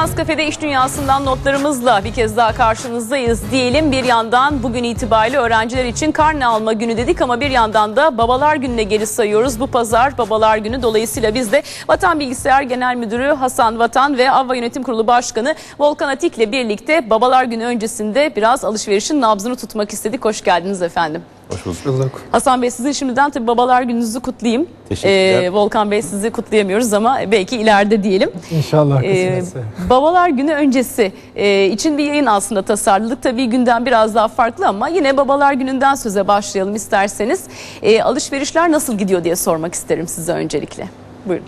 Finans Kafede iş dünyasından notlarımızla bir kez daha karşınızdayız diyelim. Bir yandan bugün itibariyle öğrenciler için karne alma günü dedik ama bir yandan da babalar gününe geri sayıyoruz. Bu pazar babalar günü dolayısıyla biz de Vatan Bilgisayar Genel Müdürü Hasan Vatan ve Avva Yönetim Kurulu Başkanı Volkan Atik ile birlikte babalar günü öncesinde biraz alışverişin nabzını tutmak istedik. Hoş geldiniz efendim. Hoş bulduk. Bulduk. Hasan Bey sizin şimdiden tabii babalar gününüzü kutlayayım. Teşekkürler. Ee, Volkan Bey sizi kutlayamıyoruz ama belki ileride diyelim. İnşallah Ee, kısmetse. babalar günü öncesi e, için bir yayın aslında tasarladık. Tabii günden biraz daha farklı ama yine babalar gününden söze başlayalım isterseniz. E, alışverişler nasıl gidiyor diye sormak isterim size öncelikle. Buyurun.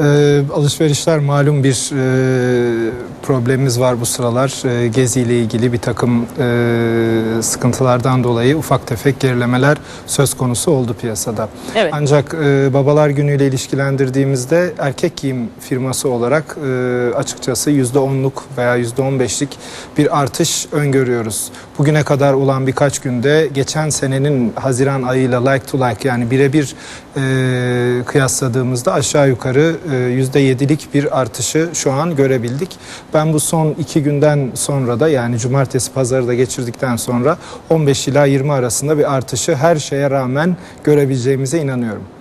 Ee, alışverişler malum bir e, problemimiz var bu sıralar. E, Gezi ile ilgili bir takım e, sıkıntılardan dolayı ufak tefek gerilemeler söz konusu oldu piyasada. Evet. Ancak e, babalar günüyle ilişkilendirdiğimizde erkek giyim firması olarak e, açıkçası %10'luk veya %15'lik bir artış öngörüyoruz. Bugüne kadar olan birkaç günde geçen senenin Haziran ayıyla like to like yani birebir e, kıyasladığımızda aşağı yukarı e, %7'lik bir artışı şu an görebildik. Ben bu son iki günden sonra da yani cumartesi pazarı da geçirdikten sonra 15 ila 20 arasında bir artışı her şeye rağmen görebileceğimize inanıyorum.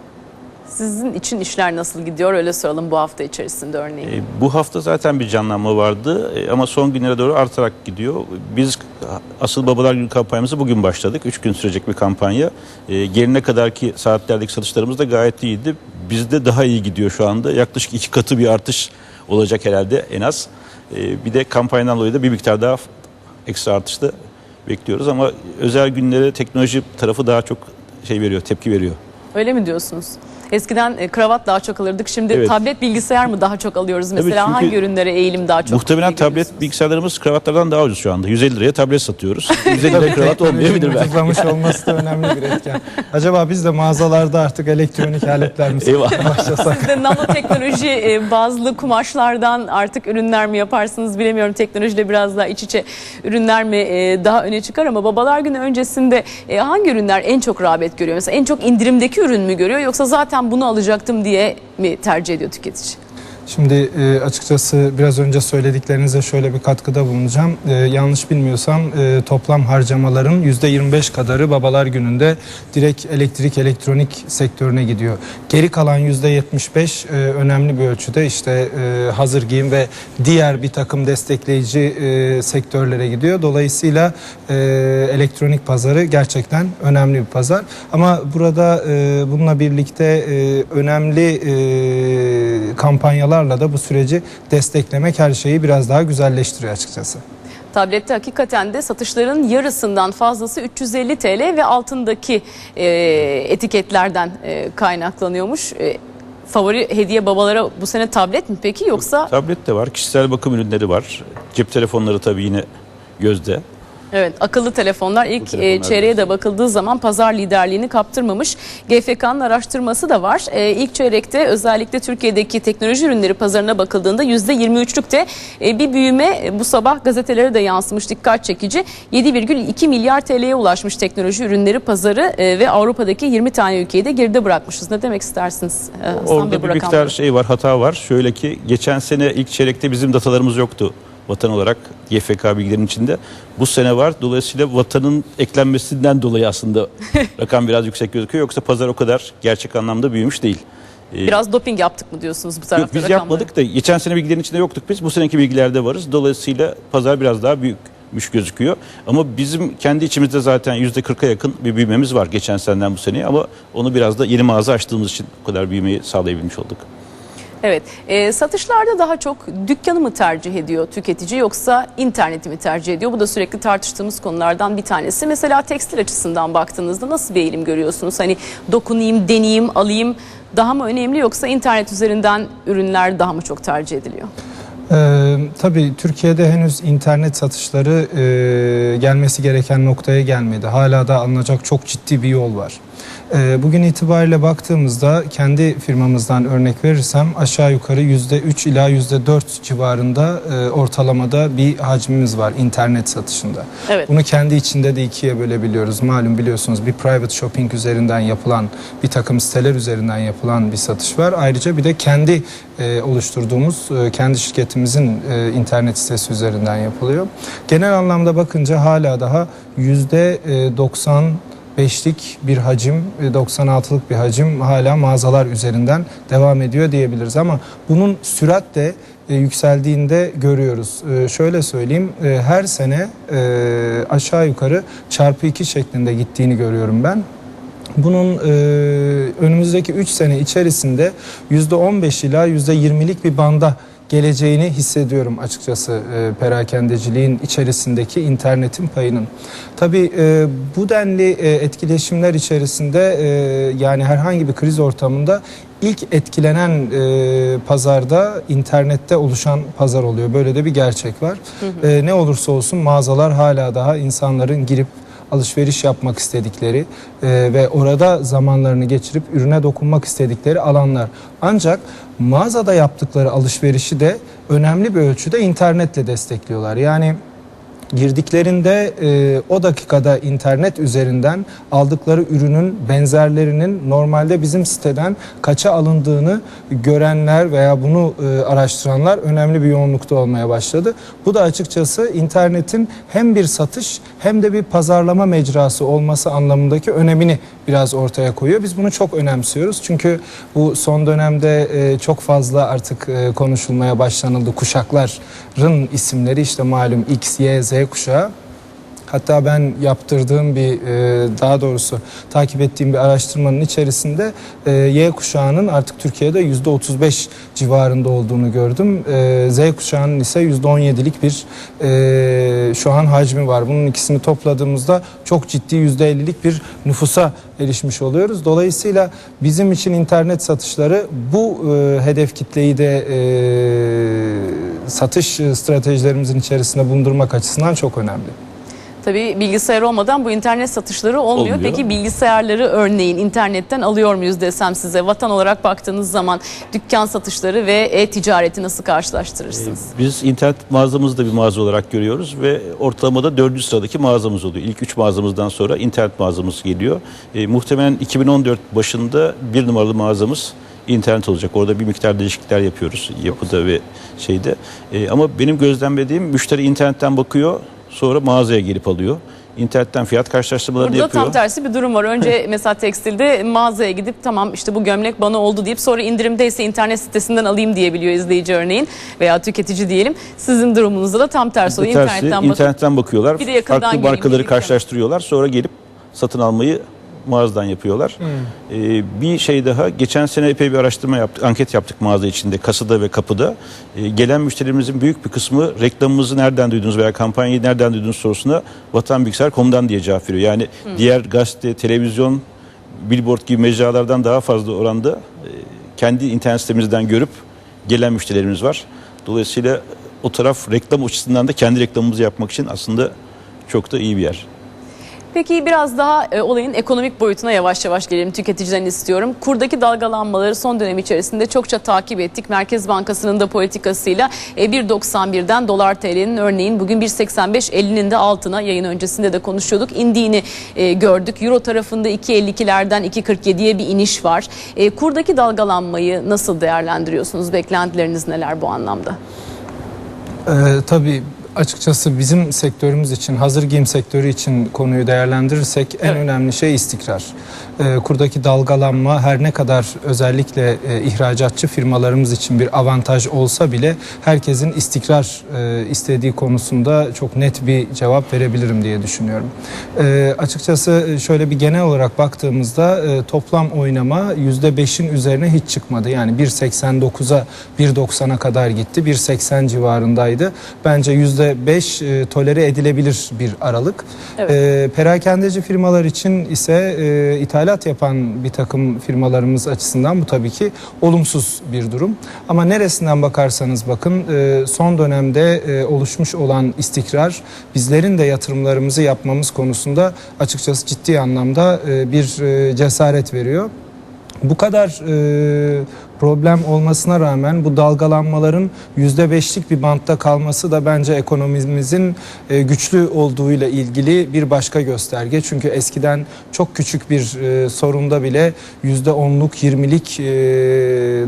Sizin için işler nasıl gidiyor öyle soralım bu hafta içerisinde örneğin. E, bu hafta zaten bir canlanma vardı e, ama son günlere doğru artarak gidiyor. Biz asıl Babalar Günü kampanyamızı bugün başladık. Üç gün sürecek bir kampanya. E, geline kadarki saatlerdeki satışlarımız da gayet iyiydi. Bizde daha iyi gidiyor şu anda. Yaklaşık iki katı bir artış olacak herhalde en az. E, bir de kampanyadan dolayı da bir miktar daha ekstra artışta bekliyoruz ama özel günlere teknoloji tarafı daha çok şey veriyor, tepki veriyor. Öyle mi diyorsunuz? Eskiden e, kravat daha çok alırdık. Şimdi Evet. tablet bilgisayar mı daha çok alıyoruz? Mesela çünkü hangi ürünlere eğilim daha çok? Muhtemelen görüyorsunuz? tablet bilgisayarlarımız kravatlardan daha ucuz şu anda. 150 liraya tablet satıyoruz. 150 liraya kravat olmayabilir belki. ucuzlamış olması da önemli bir etken. Acaba biz de mağazalarda artık elektronik aletler mi Eyvah. başlasak? Siz de nanoteknoloji e, bazlı kumaşlardan artık ürünler mi yaparsınız bilemiyorum. Teknolojiyle biraz daha iç içe ürünler mi e, daha öne çıkar ama babalar günü öncesinde e, hangi ürünler en çok rağbet görüyor? Mesela en çok indirimdeki ürün mü görüyor yoksa zaten bunu alacaktım diye mi tercih ediyor tüketici? Şimdi e, açıkçası biraz önce söylediklerinize şöyle bir katkıda bulunacağım. E, yanlış bilmiyorsam e, toplam harcamaların %25 kadarı babalar gününde direkt elektrik elektronik sektörüne gidiyor. Geri kalan %75 e, önemli bir ölçüde işte e, hazır giyim ve diğer bir takım destekleyici e, sektörlere gidiyor. Dolayısıyla e, elektronik pazarı gerçekten önemli bir pazar. Ama burada e, bununla birlikte e, önemli e, kampanyalarla da bu süreci desteklemek her şeyi biraz daha güzelleştiriyor açıkçası. Tablette hakikaten de satışların yarısından fazlası 350 TL ve altındaki e, etiketlerden e, kaynaklanıyormuş. E, favori hediye babalara bu sene tablet mi peki yoksa Tablet de var, kişisel bakım ürünleri var. Cep telefonları tabii yine gözde. Evet akıllı telefonlar ilk telefonlar e, çeyreğe de bakıldığı zaman pazar liderliğini kaptırmamış. GFK'nın araştırması da var. E, ilk çeyrekte özellikle Türkiye'deki teknoloji ürünleri pazarına bakıldığında %23'lükte e, bir büyüme e, bu sabah gazetelere de yansımış dikkat çekici. 7,2 milyar TL'ye ulaşmış teknoloji ürünleri pazarı e, ve Avrupa'daki 20 tane ülkeyi de geride bırakmışız. Ne demek istersiniz? E, Orada bir miktar şey var, hata var. Şöyle ki geçen sene ilk çeyrekte bizim datalarımız yoktu vatan olarak YFK bilgilerin içinde. Bu sene var. Dolayısıyla vatanın eklenmesinden dolayı aslında rakam biraz yüksek gözüküyor. Yoksa pazar o kadar gerçek anlamda büyümüş değil. Ee, Biraz doping yaptık mı diyorsunuz bu tarafta Yok, biz rakamları? yapmadık da geçen sene bilgilerin içinde yoktuk biz. Bu seneki bilgilerde varız. Dolayısıyla pazar biraz daha büyükmüş gözüküyor. Ama bizim kendi içimizde zaten %40'a yakın bir büyümemiz var geçen seneden bu seneye. Ama onu biraz da yeni mağaza açtığımız için bu kadar büyümeyi sağlayabilmiş olduk. Evet. Ee, satışlarda daha çok dükkanı mı tercih ediyor tüketici yoksa interneti mi tercih ediyor? Bu da sürekli tartıştığımız konulardan bir tanesi. Mesela tekstil açısından baktığınızda nasıl bir eğilim görüyorsunuz? Hani dokunayım, deneyeyim, alayım daha mı önemli yoksa internet üzerinden ürünler daha mı çok tercih ediliyor? Ee, tabii Türkiye'de henüz internet satışları e, gelmesi gereken noktaya gelmedi. Hala da alınacak çok ciddi bir yol var. E, bugün itibariyle baktığımızda kendi firmamızdan örnek verirsem aşağı yukarı %3 ila %4 civarında e, ortalamada bir hacmimiz var internet satışında. Evet. Bunu kendi içinde de ikiye bölebiliyoruz. Malum biliyorsunuz bir private shopping üzerinden yapılan bir takım siteler üzerinden yapılan bir satış var. Ayrıca bir de kendi e, oluşturduğumuz e, kendi şirketimizin internet sitesi üzerinden yapılıyor. Genel anlamda bakınca hala daha yüzde e, 95'lik bir hacim, e, 96'lık bir hacim hala mağazalar üzerinden devam ediyor diyebiliriz. Ama bunun süratle e, yükseldiğinde görüyoruz. E, şöyle söyleyeyim, e, her sene e, aşağı yukarı çarpı 2 şeklinde gittiğini görüyorum ben. Bunun e, önümüzdeki 3 sene içerisinde %15 ila %20'lik bir banda geleceğini hissediyorum açıkçası e, perakendeciliğin içerisindeki internetin payının. Tabii e, bu denli e, etkileşimler içerisinde e, yani herhangi bir kriz ortamında ilk etkilenen e, pazarda internette oluşan pazar oluyor. Böyle de bir gerçek var. E, ne olursa olsun mağazalar hala daha insanların girip alışveriş yapmak istedikleri e, ve orada zamanlarını geçirip ürüne dokunmak istedikleri alanlar. Ancak mağazada yaptıkları alışverişi de önemli bir ölçüde internetle destekliyorlar. Yani girdiklerinde e, o dakikada internet üzerinden aldıkları ürünün benzerlerinin normalde bizim siteden kaça alındığını görenler veya bunu e, araştıranlar önemli bir yoğunlukta olmaya başladı. Bu da açıkçası internetin hem bir satış hem de bir pazarlama mecrası olması anlamındaki önemini biraz ortaya koyuyor. Biz bunu çok önemsiyoruz. Çünkü bu son dönemde e, çok fazla artık e, konuşulmaya başlanıldı. Kuşakların isimleri işte malum X, Y, Z secos. Hatta ben yaptırdığım bir e, daha doğrusu takip ettiğim bir araştırmanın içerisinde e, Y kuşağının artık Türkiye'de %35 civarında olduğunu gördüm. E, Z kuşağının ise %17'lik bir şu an hacmi var. Bunun ikisini topladığımızda çok ciddi %50'lik bir nüfusa erişmiş oluyoruz. Dolayısıyla bizim için internet satışları bu hedef kitleyi de satış stratejilerimizin içerisinde bulundurmak açısından çok önemli. Tabii bilgisayar olmadan bu internet satışları olmuyor. Olmuyor. Peki bilgisayarları örneğin internetten alıyor muyuz desem size vatan olarak baktığınız zaman dükkan satışları ve e-ticareti nasıl karşılaştırırsınız? Biz internet mağazamızı da bir mağaza olarak görüyoruz ve ortalamada dördüncü sıradaki mağazamız oluyor. İlk üç mağazamızdan sonra internet mağazamız geliyor. E, muhtemelen 2014 başında bir numaralı mağazamız internet olacak. Orada bir miktar değişiklikler yapıyoruz yapıda ve şeyde. E, ama benim gözlemlediğim müşteri internetten bakıyor sonra mağazaya gelip alıyor. İnternetten fiyat karşılaştırmalarını Burada yapıyor. tam tersi bir durum var. Önce mesela tekstilde mağazaya gidip tamam işte bu gömlek bana oldu deyip sonra indirimdeyse internet sitesinden alayım diyebiliyor izleyici örneğin veya tüketici diyelim. Sizin durumunuzda da tam tersi oluyor. Tersi, İnternetten internetten, bakıyorlar. Bir de Farklı markaları karşılaştırıyorlar. Sonra gelip satın almayı mağazadan yapıyorlar. Ee, bir şey daha geçen sene epey bir araştırma yaptık, anket yaptık mağaza içinde, kasada ve kapıda. Ee, gelen müşterilerimizin büyük bir kısmı reklamımızı nereden duydunuz veya kampanyayı nereden duydunuz sorusuna vatanbilgisayar.com'dan diye cevap veriyor. Yani diğer gazete, televizyon, billboard gibi mecralardan daha fazla oranda e, kendi internet sitemizden görüp gelen müşterilerimiz var. Dolayısıyla o taraf reklam açısından da kendi reklamımızı yapmak için aslında çok da iyi bir yer. Peki biraz daha e, olayın ekonomik boyutuna yavaş yavaş gelelim tüketiciden istiyorum. Kurdaki dalgalanmaları son dönem içerisinde çokça takip ettik. Merkez Bankası'nın da politikasıyla e, 1.91'den dolar TL'nin örneğin bugün 1.85-50'nin de altına yayın öncesinde de konuşuyorduk. indiğini e, gördük. Euro tarafında 2.52'lerden 2.47'ye bir iniş var. E, kurdaki dalgalanmayı nasıl değerlendiriyorsunuz? Beklentileriniz neler bu anlamda? Ee, tabii açıkçası bizim sektörümüz için, hazır giyim sektörü için konuyu değerlendirirsek en Evet. önemli şey istikrar. Ee, kurdaki dalgalanma her ne kadar özellikle e, ihracatçı firmalarımız için bir avantaj olsa bile herkesin istikrar e, istediği konusunda çok net bir cevap verebilirim diye düşünüyorum. Ee, açıkçası şöyle bir genel olarak baktığımızda e, toplam oynama %5'in üzerine hiç çıkmadı. Yani 1.89'a 1.90'a kadar gitti. 1.80 civarındaydı. Bence yüzde %5 e, tolere edilebilir bir aralık. Evet. E, perakendeci firmalar için ise e, ithalat yapan bir takım firmalarımız açısından bu tabii ki olumsuz bir durum. Ama neresinden bakarsanız bakın e, son dönemde e, oluşmuş olan istikrar bizlerin de yatırımlarımızı yapmamız konusunda açıkçası ciddi anlamda e, bir e, cesaret veriyor. Bu kadar e, problem olmasına rağmen bu dalgalanmaların yüzde beşlik bir bantta kalması da bence ekonomimizin e, güçlü olduğuyla ilgili bir başka gösterge. Çünkü eskiden çok küçük bir e, sorunda bile yüzde onluk, yirmilik e,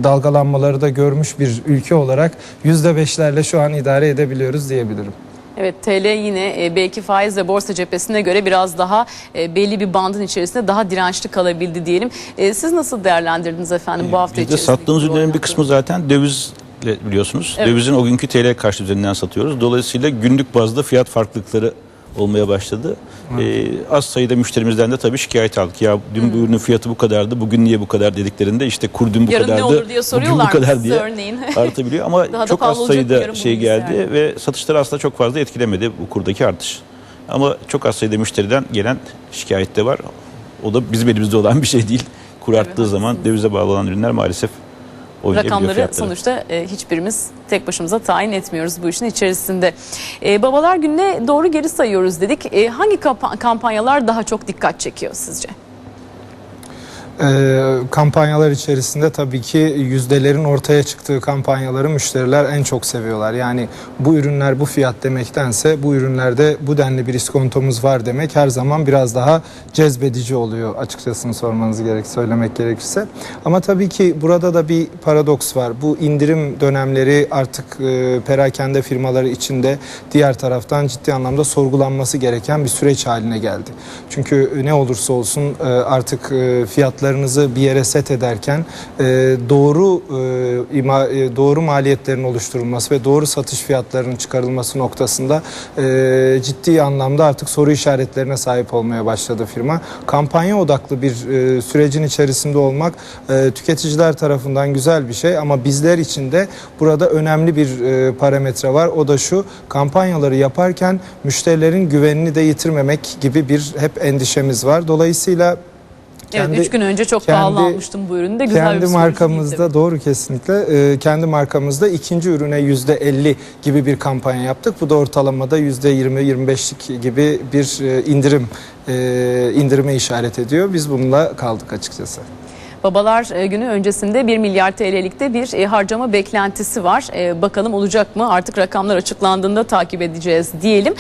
dalgalanmaları da görmüş bir ülke olarak yüzde beşlerle şu an idare edebiliyoruz diyebilirim. Evet TL yine e, belki faiz ve borsa cephesine göre biraz daha e, belli bir bandın içerisinde daha dirençli kalabildi diyelim. E, Siz nasıl değerlendirdiniz efendim bu hafta Bizde içerisinde? sattığımız ürünlerin bir kısmı zaten döviz biliyorsunuz. Evet. Dövizin o günkü TL karşı üzerinden satıyoruz. Dolayısıyla günlük bazda fiyat farklılıkları olmaya başladı. Ee, az sayıda müşterimizden de tabii şikayet aldık. Ya dün bu ürünün fiyatı bu kadardı, bugün niye bu kadar dediklerinde işte kur dün bu Yarın ne kadardı, olur diye bugün bu kadar size diye örneğin? artabiliyor. Ama Daha da çok pahalı az olacak sayıda şey geldi isterdim. ve satışları aslında çok fazla etkilemedi bu kurdaki artış. Ama çok az sayıda müşteriden gelen şikayet de var. O da bizim elimizde olan bir şey değil. Kur arttığı zaman dövize bağlı olan ürünler maalesef Rakamları sonuçta e, hiçbirimiz tek başımıza tayin etmiyoruz bu işin içerisinde. E, Babalar Günü'ne doğru geri sayıyoruz dedik. E, hangi kampa- kampanyalar daha çok dikkat çekiyor sizce? Ee, kampanyalar içerisinde tabii ki yüzdelerin ortaya çıktığı kampanyaları müşteriler en çok seviyorlar. Yani bu ürünler bu fiyat demektense bu ürünlerde bu denli bir iskontomuz var demek her zaman biraz daha cezbedici oluyor açıkçası sormanız gerek söylemek gerekirse. Ama tabii ki burada da bir paradoks var. Bu indirim dönemleri artık e, perakende firmaları içinde diğer taraftan ciddi anlamda sorgulanması gereken bir süreç haline geldi. Çünkü ne olursa olsun e, artık e, fiyatlarınızı bir yere set ederken e, doğru e, ima, e, doğru maliyetlerin oluşturulması ve doğru satış fiyatlarının çıkarılması noktasında e, ciddi anlamda artık soru işaretlerine sahip olmaya başladı firma. Kampanya odaklı bir e, sürecin içerisinde olmak e, tüketiciler tarafından güzel bir şey ama bizler için de burada önemli bir e, parametre var. O da şu kampanyaları yaparken müşterilerin güvenini de yitirmemek gibi bir hep endişemiz var. Dolayısıyla kendi- evet 3 gün önce çok kendi- pahalı almıştım bu ürünü de güzel kendi bir markamızda doğru kesinlikle e, kendi markamızda ikinci ürüne yüzde 50 gibi bir kampanya yaptık. Bu da ortalamada yüzde 20-25'lik gibi bir e, indirim e, indirime işaret ediyor. Biz bununla kaldık açıkçası. Babalar e, günü öncesinde 1 milyar TL'likte bir e, harcama beklentisi var. E, bakalım olacak mı? Artık rakamlar açıklandığında takip edeceğiz diyelim.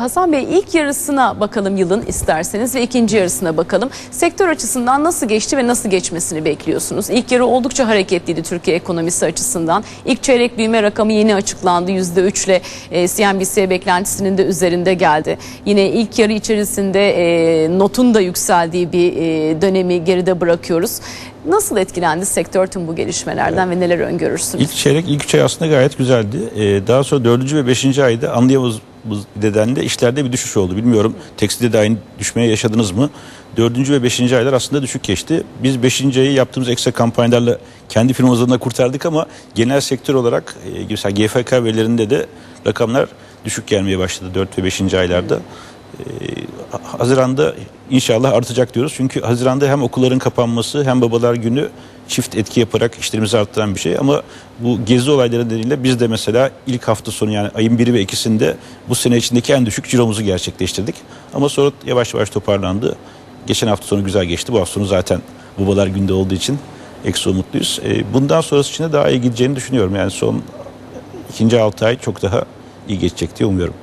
Hasan Bey ilk yarısına bakalım yılın isterseniz ve ikinci yarısına bakalım. Sektör açısından nasıl geçti ve nasıl geçmesini bekliyorsunuz? İlk yarı oldukça hareketliydi Türkiye ekonomisi açısından. İlk çeyrek büyüme rakamı yeni açıklandı. %3 ile CNBC beklentisinin de üzerinde geldi. Yine ilk yarı içerisinde notun da yükseldiği bir dönemi geride bırakıyoruz. Nasıl etkilendi sektör tüm bu gelişmelerden ve neler öngörürsünüz? İlk çeyrek, ilk üç ay aslında gayet güzeldi. Ee, daha sonra dördüncü ve beşinci ayda anlayamaz nedenle işlerde bir düşüş oldu. Bilmiyorum tekstilde de aynı düşmeye yaşadınız mı? Dördüncü ve beşinci aylar aslında düşük geçti. Biz beşinci ayı yaptığımız ekstra kampanyalarla kendi firmamızdan kurtardık ama genel sektör olarak e, mesela GFK verilerinde de rakamlar düşük gelmeye başladı 4 ve 5. aylarda. Ee, Haziran'da inşallah artacak diyoruz. Çünkü Haziran'da hem okulların kapanması hem babalar günü çift etki yaparak işlerimizi arttıran bir şey. Ama bu gezi olayları nedeniyle biz de mesela ilk hafta sonu yani ayın 1'i ve 2'sinde bu sene içindeki en düşük ciromuzu gerçekleştirdik. Ama sonra yavaş yavaş toparlandı. Geçen hafta sonu güzel geçti. Bu hafta sonu zaten babalar günde olduğu için eksi umutluyuz. Ee, Bundan sonrası için de daha iyi gideceğini düşünüyorum. Yani son ikinci 6 ay çok daha iyi geçecek diye umuyorum.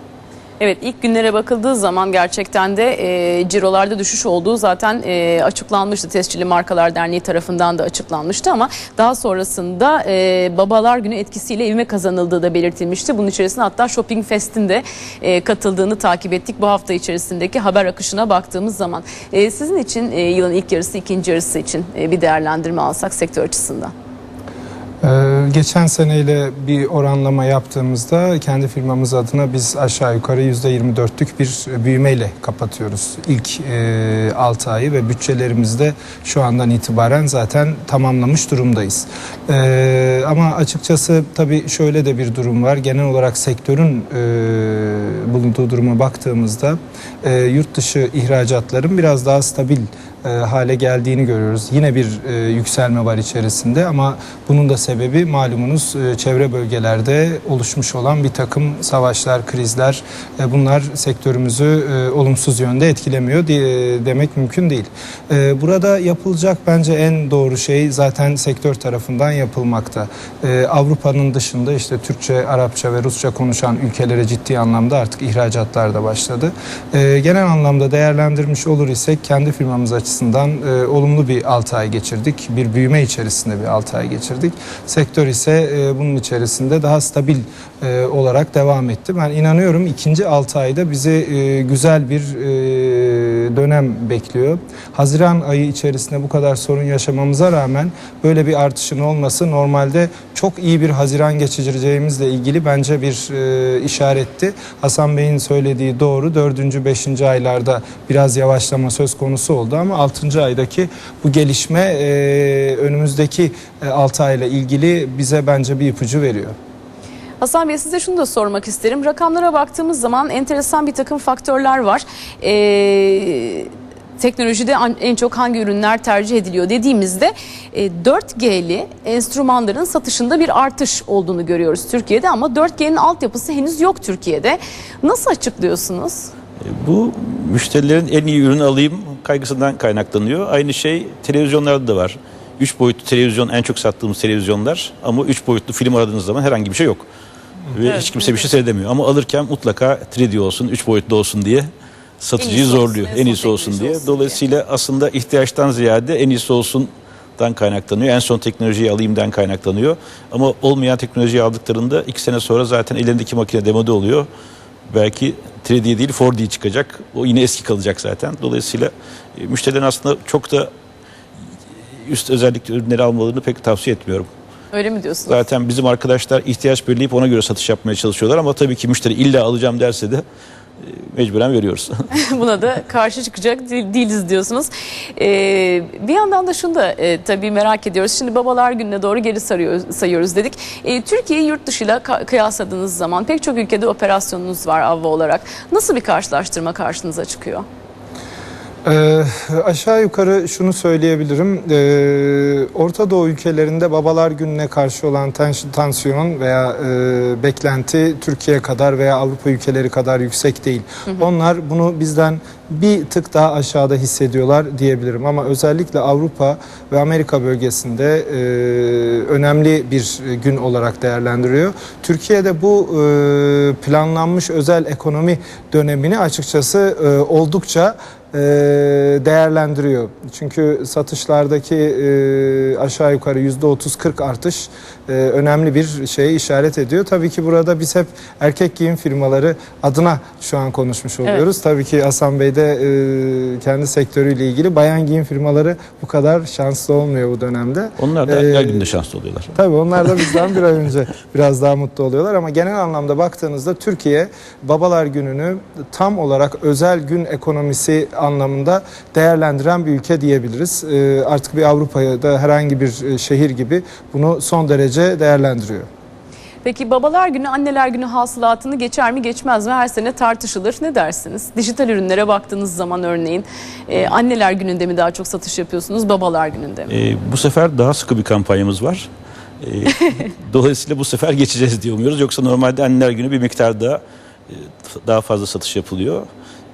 Evet ilk günlere bakıldığı zaman gerçekten de e, cirolarda düşüş olduğu zaten e, açıklanmıştı. Tescilli Markalar Derneği tarafından da açıklanmıştı ama daha sonrasında e, Babalar Günü etkisiyle ivme kazanıldığı da belirtilmişti. Bunun içerisinde hatta Shopping Fest'in de e, katıldığını takip ettik bu hafta içerisindeki haber akışına baktığımız zaman. E, sizin için e, yılın ilk yarısı, ikinci yarısı için e, bir değerlendirme alsak sektör açısından. Ee, geçen seneyle bir oranlama yaptığımızda kendi firmamız adına biz aşağı yukarı %24'lük bir büyümeyle kapatıyoruz ilk e, 6 ayı ve bütçelerimizde şu andan itibaren zaten tamamlamış durumdayız. E, ama açıkçası tabii şöyle de bir durum var. Genel olarak sektörün e, bulunduğu duruma baktığımızda e, yurt dışı ihracatların biraz daha stabil e, hale geldiğini görüyoruz. Yine bir e, yükselme var içerisinde ama bunun da sebebi malumunuz e, çevre bölgelerde oluşmuş olan bir takım savaşlar, krizler e, bunlar sektörümüzü e, olumsuz yönde etkilemiyor diye demek mümkün değil. E, burada yapılacak bence en doğru şey zaten sektör tarafından yapılmakta. E, Avrupa'nın dışında işte Türkçe, Arapça ve Rusça konuşan ülkelere ciddi anlamda artık ihracatlar da başladı. E, genel anlamda değerlendirmiş olur isek kendi firmamız açısından e, olumlu bir 6 ay geçirdik. Bir büyüme içerisinde bir 6 ay geçirdik. Sektör ise e, bunun içerisinde daha stabil e, olarak devam etti. Ben inanıyorum ikinci 6 ayda bizi e, güzel bir e, dönem bekliyor. Haziran ayı içerisinde bu kadar sorun yaşamamıza rağmen böyle bir artışın olması normalde çok iyi bir Haziran geçireceğimizle ilgili bence bir e, işaretti. Hasan Bey'in söylediği doğru. 4. 5. aylarda biraz yavaşlama söz konusu oldu ama 6. aydaki bu gelişme e, önümüzdeki 6 ayla ilgili bize bence bir ipucu veriyor. Hasan Bey size şunu da sormak isterim. Rakamlara baktığımız zaman enteresan bir takım faktörler var. Ee, teknolojide en çok hangi ürünler tercih ediliyor dediğimizde e, 4G'li enstrümanların satışında bir artış olduğunu görüyoruz Türkiye'de ama 4G'nin altyapısı henüz yok Türkiye'de. Nasıl açıklıyorsunuz? E, Bu müşterilerin en iyi ürünü alayım kaygısından kaynaklanıyor. Aynı şey televizyonlarda da var. 3 boyutlu televizyon en çok sattığımız televizyonlar ama 3 boyutlu film aradığınız zaman herhangi bir şey yok. Ve Evet, hiç kimse bir şey seyredemiyor. Ama alırken mutlaka 3D olsun, 3 boyutlu olsun diye satıcıyı En iyisi olsun, zorluyor. en iyisi olsun diye. olsun diye. Dolayısıyla aslında ihtiyaçtan ziyade en iyisi olsundan kaynaklanıyor. En son teknolojiyi alayımdan kaynaklanıyor. Ama olmayan teknolojiyi aldıklarında 2 sene sonra zaten elindeki makine demoda oluyor. Belki 3D değil 4D çıkacak. O yine eski kalacak zaten. Dolayısıyla e, müşterilerin aslında çok da üst özellikli ürünleri almalarını pek tavsiye etmiyorum. Öyle mi diyorsunuz? Zaten bizim arkadaşlar ihtiyaç belirleyip ona göre satış yapmaya çalışıyorlar ama tabii ki müşteri illa alacağım derse de mecburen veriyoruz. Buna da karşı çıkacak değil- değiliz diyorsunuz. Ee, bir yandan da şunu da e, tabii merak ediyoruz. Şimdi babalar gününe doğru geri sarıyor, sayıyoruz dedik. E, Türkiye'yi yurt dışıyla kıyasladığınız zaman pek çok ülkede operasyonunuz var Avva olarak. Nasıl bir karşılaştırma karşınıza çıkıyor? Ee, aşağı yukarı şunu söyleyebilirim. Ee, Orta Doğu ülkelerinde babalar gününe karşı olan tansiyon veya e, beklenti Türkiye kadar veya Avrupa ülkeleri kadar yüksek değil. Onlar bunu bizden bir tık daha aşağıda hissediyorlar diyebilirim. Ama özellikle Avrupa ve Amerika bölgesinde e, önemli bir gün olarak değerlendiriyor. Türkiye'de bu e, planlanmış özel ekonomi dönemini açıkçası e, oldukça değerlendiriyor. Çünkü satışlardaki e, aşağı yukarı yüzde 30-40 artış e, önemli bir şeye işaret ediyor. Tabii ki burada biz hep erkek giyim firmaları adına şu an konuşmuş oluyoruz. Tabii ki Hasan Bey de e, kendi sektörüyle ilgili bayan giyim firmaları bu kadar şanslı olmuyor bu dönemde. Onlar da Ee, her günde şanslı oluyorlar. Tabii onlar da bizden bir ay önce biraz daha mutlu oluyorlar ama genel anlamda baktığınızda Türkiye Babalar Günü'nü tam olarak özel gün ekonomisi anlamında değerlendiren bir ülke diyebiliriz. Ee, artık bir Avrupa'da herhangi bir e, şehir gibi bunu son derece değerlendiriyor. Peki babalar günü, anneler günü hasılatını geçer mi geçmez mi her sene tartışılır. Ne dersiniz? Dijital ürünlere baktığınız zaman örneğin e, anneler gününde mi daha çok satış yapıyorsunuz, babalar gününde mi? Ee, bu sefer daha sıkı bir kampanyamız var. Ee, dolayısıyla bu sefer geçeceğiz diye umuyoruz. Yoksa normalde anneler günü bir miktar daha e, daha fazla satış yapılıyor.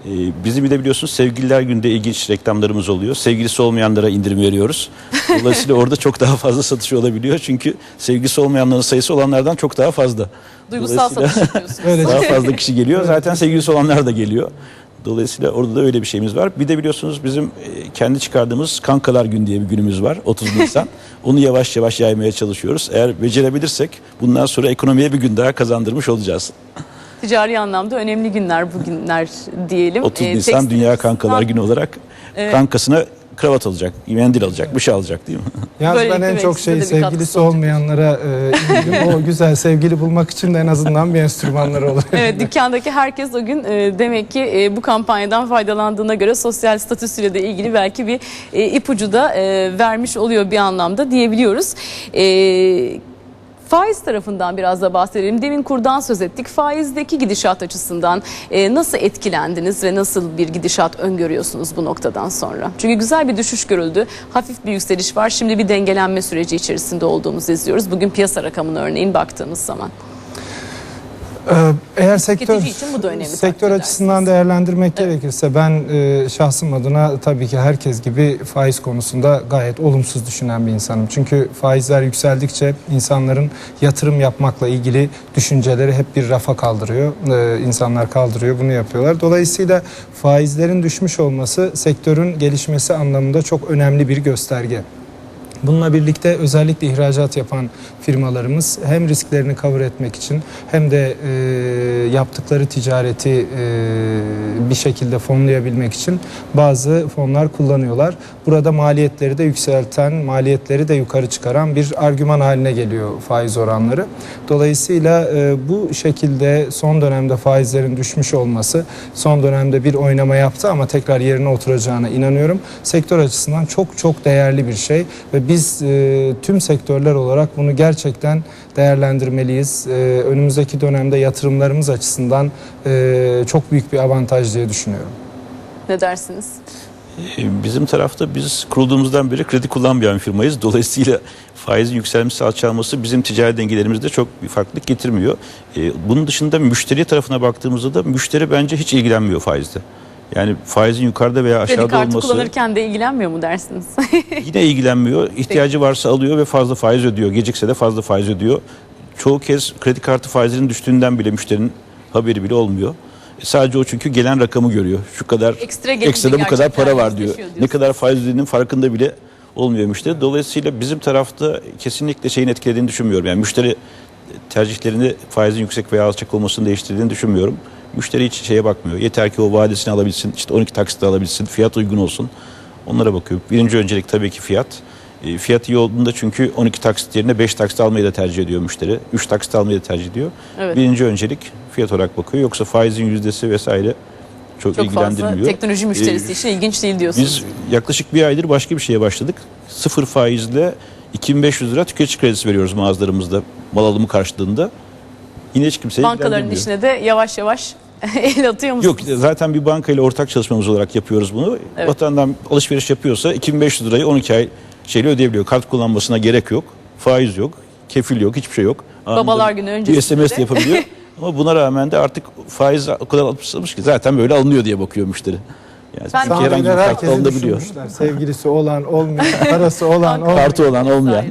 Ee, bizim bir de biliyorsunuz sevgililer günde ilginç reklamlarımız oluyor. Sevgilisi olmayanlara indirim veriyoruz. Dolayısıyla orada çok daha fazla satış olabiliyor. Çünkü sevgilisi olmayanların sayısı olanlardan çok daha fazla. Duygusal satış yapıyorsunuz. Daha fazla kişi geliyor. Zaten sevgilisi olanlar da geliyor. Dolayısıyla orada da öyle bir şeyimiz var. Bir de biliyorsunuz bizim e, kendi çıkardığımız Kankalar Gün diye bir günümüz var 30 Nisan. Onu yavaş yavaş yaymaya çalışıyoruz. Eğer becerebilirsek bundan sonra ekonomiye bir gün daha kazandırmış olacağız. Ticari anlamda önemli günler bugünler diyelim. 30 Ee, Nisan tekstil- Dünya Kankalar Günü olarak Evet. kankasına kravat alacak, mendil alacak, bir şey alacak değil mi? Yalnız ben Böylelikle en çok şey sevgilisi olmayanlara e, o güzel sevgili bulmak için de en azından bir enstrümanları olur. Evet dükkandaki herkes o gün e, demek ki e, bu kampanyadan faydalandığına göre sosyal statüsüyle de ilgili belki bir e, ipucu da e, vermiş oluyor bir anlamda diyebiliyoruz. E, Faiz tarafından biraz da bahsedelim. Demin kurdan söz ettik. Faizdeki gidişat açısından e, nasıl etkilendiniz ve nasıl bir gidişat öngörüyorsunuz bu noktadan sonra? Çünkü güzel bir düşüş görüldü. Hafif bir yükseliş var. Şimdi bir dengelenme süreci içerisinde olduğumuzu izliyoruz. Bugün piyasa rakamına örneğin baktığımız zaman. Ee, Eğer sektör için bu da önemli, sektör açısından değerlendirmek gerekirse ben e, şahsım adına tabii ki herkes gibi faiz konusunda gayet olumsuz düşünen bir insanım. Çünkü faizler yükseldikçe insanların yatırım yapmakla ilgili düşünceleri hep bir rafa kaldırıyor. Ee, insanlar kaldırıyor, bunu yapıyorlar. Dolayısıyla faizlerin düşmüş olması sektörün gelişmesi anlamında çok önemli bir gösterge. Bununla birlikte özellikle ihracat yapan firmalarımız hem risklerini cover etmek için hem de e, yaptıkları ticareti e, bir şekilde fonlayabilmek için bazı fonlar kullanıyorlar. Burada maliyetleri de yükselten, maliyetleri de yukarı çıkaran bir argüman haline geliyor faiz oranları. Dolayısıyla e, bu şekilde son dönemde faizlerin düşmüş olması son dönemde bir oynama yaptı ama tekrar yerine oturacağına inanıyorum. Sektör açısından çok çok değerli bir şey ve biz e, tüm sektörler olarak bunu gerçekten değerlendirmeliyiz. E, önümüzdeki dönemde yatırımlarımız açısından e, çok büyük bir avantaj diye düşünüyorum. Ne dersiniz? E, Bizim tarafta biz kurulduğumuzdan beri kredi kullanmayan bir firmayız. Dolayısıyla faizin yükselmesi, alçalması bizim ticari dengelerimizde çok bir farklılık getirmiyor. E, Bunun dışında müşteri tarafına baktığımızda da müşteri bence hiç ilgilenmiyor faizde. Yani faizin yukarıda veya Kredi aşağıda kartı olması kullanırken de ilgilenmiyor mu dersiniz? yine ilgilenmiyor. İhtiyacı varsa alıyor ve fazla faiz ödüyor. Gecikse de fazla faiz ödüyor. Çoğu kez kredi kartı faizlerinin düştüğünden bile müşterinin haberi bile olmuyor. E, Sadece o çünkü gelen rakamı görüyor. Şu kadar Ekstra ekstra bu kadar para var diyor. Ne kadar faiz ödediğinin farkında bile olmuyor müşteri. Dolayısıyla bizim tarafta kesinlikle şeyin etkilediğini düşünmüyorum. Yani müşteri tercihlerini faizin yüksek veya alçak olmasını değiştirdiğini düşünmüyorum. Müşteri hiç şeye bakmıyor. Yeter ki o vadesini alabilsin, işte 12 taksitle alabilsin, fiyat uygun olsun. Onlara bakıyor. Birinci öncelik tabii ki fiyat. E, fiyat iyi olduğunda çünkü 12 taksit yerine 5 taksit almayı da tercih ediyor müşteri. 3 taksit almayı da tercih ediyor. Evet. Birinci öncelik fiyat olarak bakıyor. Yoksa faizin yüzdesi vesaire çok, Çok fazla ilgilendirmiyor. teknoloji müşterisi E, için ilginç değil diyorsunuz. biz yaklaşık bir aydır başka bir şeye başladık. Sıfır faizle 2500 lira tüketici kredisi veriyoruz mağazalarımızda mal alımı karşılığında. Yine hiç kimse Bankaların işine de yavaş yavaş el atıyor musunuz? Yok zaten bir bankayla ortak çalışmamız olarak yapıyoruz bunu. Evet. Vatandan alışveriş yapıyorsa 2500 lirayı 12 ay şeyle ödeyebiliyor. Kart kullanmasına gerek yok. Faiz yok. Kefil yok. Hiçbir şey yok. Babalar günü bir öncesinde SMS de. yapabiliyor. Ama buna rağmen de artık faiz o kadar alışmış ki zaten böyle alınıyor diye bakıyor müşteri. Yani Ben- çünkü herhangi bir Tahminler kart herkesi alınabiliyor. Sevgilisi olan, olmayan, parası olan, olmayan. Kartı olan olmayan.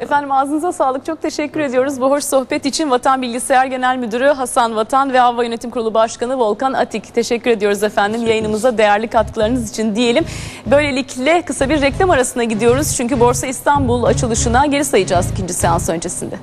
Efendim ağzınıza sağlık. Çok teşekkür ediyoruz bu hoş sohbet için. Vatan Bilgisayar Genel Müdürü Hasan Vatan ve Hava Yönetim Kurulu Başkanı Volkan Atik. Teşekkür ediyoruz efendim yayınımıza değerli katkılarınız için diyelim. Böylelikle kısa bir reklam arasına gidiyoruz. Çünkü Borsa İstanbul açılışına geri sayacağız ikinci seans öncesinde.